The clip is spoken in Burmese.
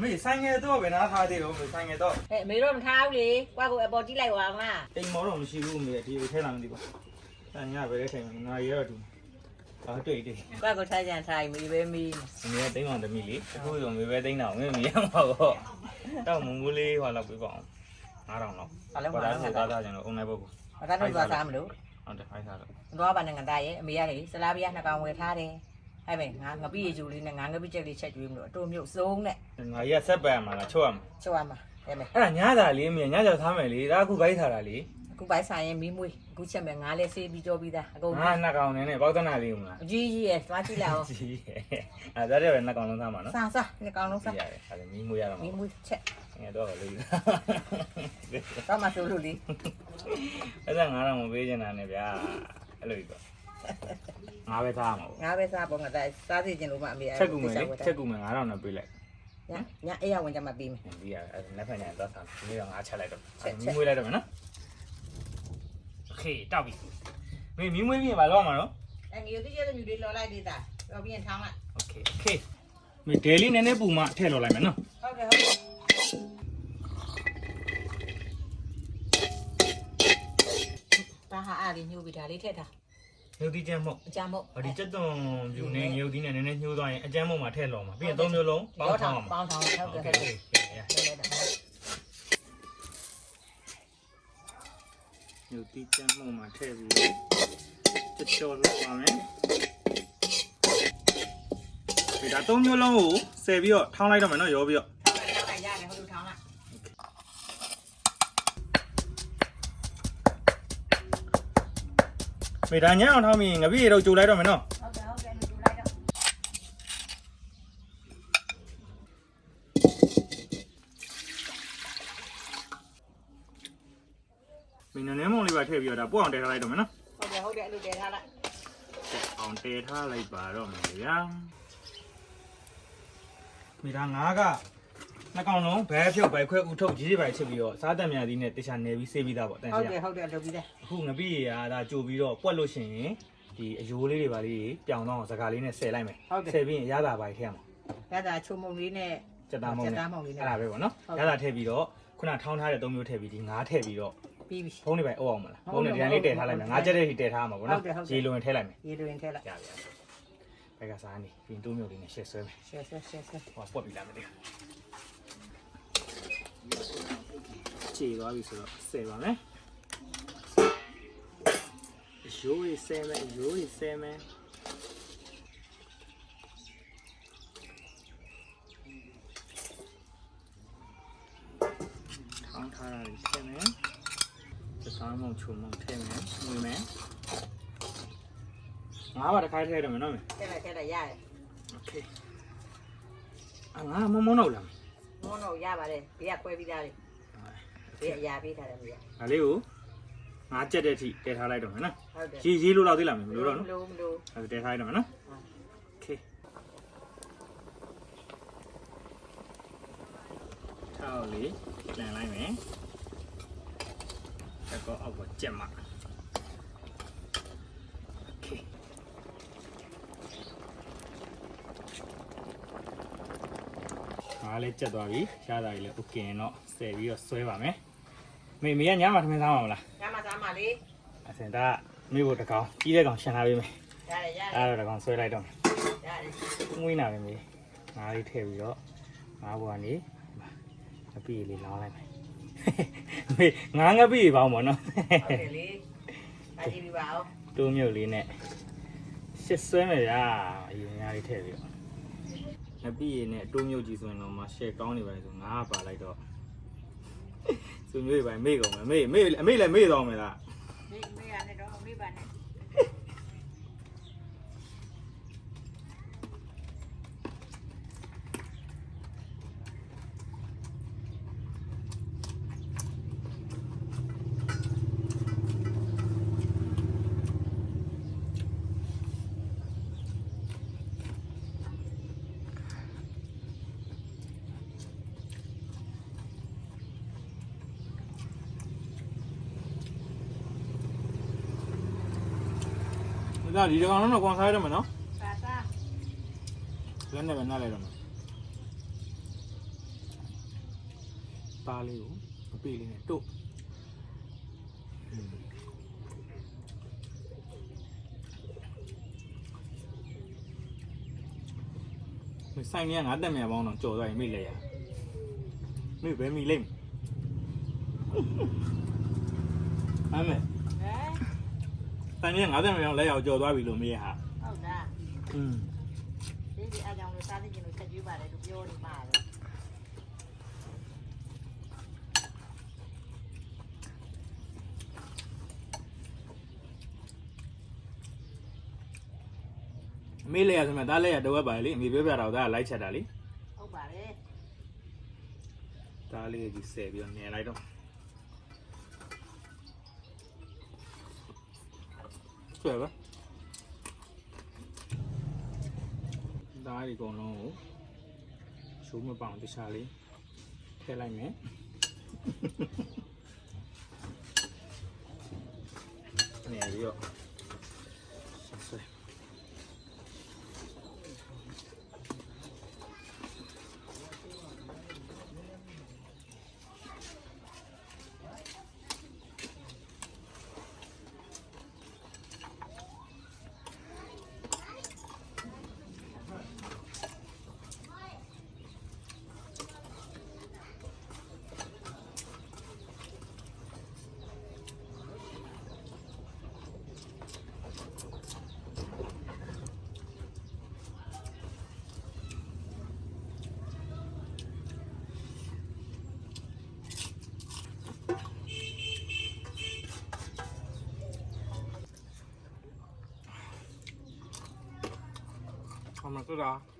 မေဆိုင်ငယ်တော့ဘယ်နာထားသေးတော့မေဆိုင်ငယ်တော့ဟဲ့အမေတို့မထားဘူးလေကွာကိုအပေါ်ကြည့်လိုက်ပါအောင်လားအိမ်မောတော့မရှိဘူးမေဒီကိုထဲလာမသိပါအဲညပဲထဲထိုင်ငါရတော့ဒီအာတွေ့တယ်ကွာကိုထားကြံထားရင်မီပဲမီမေကတိန်းအောင်တမီလေးအခုဆိုမေပဲတိန်းအောင်မေမီရမှာပေါ့တော့မမူးလေးဟောလောက်ပြပါအောင်9000လောက်ဘာလို့ဘာမသာလဲဆိုသားသားကျွန်တော်အုံလိုက်ပုတ်ကိုဘာသာတော့သွားစားမလို့ဟုတ်တယ်ဖိုက်စားတော့သွားပါနဲ့ငါသားရဲ့အမေကလေစလားပြားနှစ်ကောင်ဝယ်ထားတယ် ဟဲ့ပဲငါငပိရေကျူလေးနဲ့ငါငပိချက်လေးချက်ကျွေးမလို့အတိုးမြုပ်စုံနဲ့ငါရဆက်ပယ်မှာလားချော့ရမှာချုပ်ရမှာဟဲ့မယ်အဲ့ဒါညတာလေးမေညကြောက်ထားမယ်လေဒါအခုဘိုက်ထားတာလေအခုပိုက်ဆိုင်ရင်မီးမွေးအခုချက်မယ်ငါလည်းဆေးပြီးကြောပြီးသားအကုန်ငါနှစ်ကောင်နဲ့ပေါက်တနာလေးမလားအကြီးကြီးရဲ့သွားကြည့်လိုက်အောင်ကြီးအဲ့ဒါတည်းပဲနှစ်ကောင်လုံးသားမှာနော်စားစားနှစ်ကောင်လုံးစားရတယ်အဲ့ဒါမီးမွေးရတော့မီးမွေးချက်ငယ်တော့လေးတော့မှဆိုလို့လေအဲ့ဒါငါတော့မပေးချင်တာနဲ့ဗျာအဲ့လိုကြီးပေါ့ ငါပဲသားမှာပေါ့ ငါပဲစားပေါ့ငါသားစားစီခြင်းလို့မှအမေ ချက်ကူမယ်လေချက်ကူမယ်ငါတော့နဲ့ပေးလိုက် ညာညာအေးရဝင်ကြမှာပြီးမယ် ဒီကအဲ့လက်ဖက်ညာတော့သားဒီတော့ငါချက်လိုက်တော့ ချက် မီး ချက် မွေးလိုက်တော့မယ်နော်โอเคတောက်ပြီမင်းမီးမွေးပြီးဘာလို့ရမှာနော် အဲ့ငီတိကျတဲ့မြူလေးလော်လိုက်သေးတာတော့ပြီးရင်ထောင်းလိုက် โอเคโอเคမင်းဒဲလေးနည်းနည်းပူမှထည့်လော်လိုက်မယ်နော် ဟုတ်တယ်ဟုတ်တယ်ဒါဟာအားလေးညှို့ပြီးဒါလေးထည့်ထား ညှိုးသီးကြမ်းမုတ်အကြမ်းမုတ်ဟောဒီကြက်သွန်ဖြူနဲ့ညှိုးသီးနဲ့နည်းနည်းညှိုးသွားရင်အကြမ်းမုတ်မှာထည့်လောမှာပြီးရင်သုံးမျိုးလုံးပေါင်းထောင်ပေါင်းထောင်ဟုတ်ကဲ့ဟုတ်ကဲ့ညှိုးသီးကြမ်းမုတ်မှာထည့်ပြီးကြက်ကျော်လောက်ပါမယ်ဒါသုံးမျိုးလုံးကိုဆယ်ပြီးတော့ထောင်းလိုက်တော့မယ်နော်ရောပြီးတော့ မေဒါညံ့အောင်ထောင်းပြီးငပိရေတော့ကြိုလိုက်တော့မယ်နော်ဟုတ်တယ်ဟုတ်တယ်လူလိုက်တော့မင်းနည်းနည်းမုံလေးပါထည့်ပြီးတော့ဒါပွက်အောင်တည်ထားလိုက်တော့မယ်နော်ဟုတ်တယ်ဟုတ်တယ်လူတည်ထားလိုက်အောင်တည်ထားလိုက်ပါတော့မယ်ဗျာမိသားငါးက နှစ်ကောင်လုံးဘဲဖြုတ်ဘဲခွဲဥထုတ်ကြီးကြီးပဲချက်ပြီးတော့စားတက်မြန်သီးနဲ့တခြားနေပြီးဆေးပြီးသားပေါ့တန်ဟုတ်စီတယ်ဟုတ်တယ်လုပ်ပြီးတယ်အခုငပိရေကဒါကြိုပြီးတော့ပွက်လို့ရှိရင်ဒီအယိုးလေးတွေပါလေးပြောင်းတော့စကားလေးနဲ့ဆယ်လိုက်မယ်ဟုတ်တယ်ဆယ်ပြီးရင်ရတာပါထည့်ရမှာရတာချုံမုံလေးနဲ့စက်သားမုံစက်နဲ့သားမုံလေးနဲ့အဲ့ဒါပဲပေါ့နော်ဟုတ်ရတာထည့်ပြီးတော့ခုနထောင်းထားတဲ့သုံးမျိုးထည့်ပြီးဒီငါးထည့်ပြီးတော့ပြီးပြီ ဖုံးတွေပဲအုပ်အောင်မလားဟုတ်ဖုံးတွေတယ်ဒီတိုင်းလေးတည်ထားလိုက်မယ်ငါးချက်တဲ့ထိတည်ထားမှာပေါ့နော်ဟုတ်တယ်ဟုတ်တယ်ရေလိုရင်ထည့်လိုက်မယ်ရေတွင်ထဲလိုက်ရပြီဘက်ကစားနေပြီးတိုးမျိုးလေးနဲ့ရှယ်ဆွဲမယ် ရှယ်ရှယ်ရှယ်ရှယ်ဟောပွက်ပြီလားမသိဘူး ခြေသွားပြီဆိုတော့ဆယ်ပါမယ်ရိုးရီဆယ်မယ်ရိုးရီဆယ်မယ်ထောင်းထားတာလေးထည့်မယ်စစောင်းမုံချုံမုံထည့်မယ်ငွေမယ်ငါးပါတစ်ခါထည့်ရမယ်နော်မေ ထဲလိုက်ထဲလိုက်ရတယ် โอเคအငါမမုံတော့လား မုံတော့ရပါတယ်ဘေးကခွဲပြီးသားလေဘေးကအရာပေးထားတယ်ဘေးက ဒါလေးကိုငါကြက်တဲ့အထိတည်ထားလိုက်တော့မယ်နော် ဟုတ်တယ် ရေးရေးလို့လောက်သေးလားမလို့တော့ မ နော် လို့မလို့ အဲတည်ထားလိုက်တော့မယ်နော်โอเคထောက်လေးလန်လိုက်မယ်ဆက်တော့အောက်ကကြက်မှာ ငါလေးကြက်သွားပြီရှားတာကြီးလည်းโอเคတော့ဆယ်ပြီးတော့ဆွဲပါမယ်မေမေကညမှာထမင်းစားမှာမလား ညမသားမလေး အစင်ဒါမိဖို့တကောင်ကြီးတဲ့ကောင်ရှင်းထားပေးမယ် ရတယ်ရတ အဲ့ ယ် ဒါတော့တကောင်ဆွဲလိုက်တော့မယ် ရတယ် ငွေးနာပဲမေငါးလေးထည့်ပြီးတော့ငါးဘွားနေငပိလေးလောင်းလိုက်မယ်မေငါးငပိပေါင်းပါနော် ဟုတ်တယ်လေအကြည့်ပြပါဦး တိုးမြုပ်လေးနဲ့ရှစ်ဆွဲမယ်ဗျာအရင်ငါးလေးထည့်ပြီးတော့ ငပိရည်နဲ့တိုးမြုပ်ကြီးဆိုရင်တော့မရှယ်ကောင်းနေပါလေဆိုငါးပါလိုက်တော့သူမျိုးတွေပဲမေ့ကုန်မယ်မေ့မေ့အမေ့လည်းမေ့တော့မယ်လားမေးမေးရနဲ့တော့မေးပါနဲ့ ဒါဒီတကောင်လုံးတော့ကွန်စားရမယ်နော်သာသာလက်နဲ့ပဲနှက်လိုက်တော့မယ်သားလေးကိုအပေလေးနဲ့တို့မဆိုင်မြငါတက်မြပေါင်းတော့ကြော်သွားရင်မိလေရမိဘယ်မိလိမ့်အမေဟမ်ဆိုင်မြငါ တက်မြပေါင်းလက်ရောက်ကြော်သွားပြီလို့မေးဟာဟုတ်လားอืมဒီဒီအားကြောင့်လို့စားနေကြလို့ချက်ကျွေးပါတယ်သူပြောနေမှာပဲမေးလေရဆိုမှဒါလည်းရတော့ပါလေအမေပြောပြတော့ဒါကလိုက်ချက်တာလေဟုတ်ပါတယ်ဒါလေးကြီးဆယ်ပြီးတော့နေလိုက်တော့ ဆွဲပါဒါဒီကောင်လုံးကိုရှိုးမပေါအောင်တခြားလေးထည့်လိုက်မယ်နေပြီးတော့ Mà 啊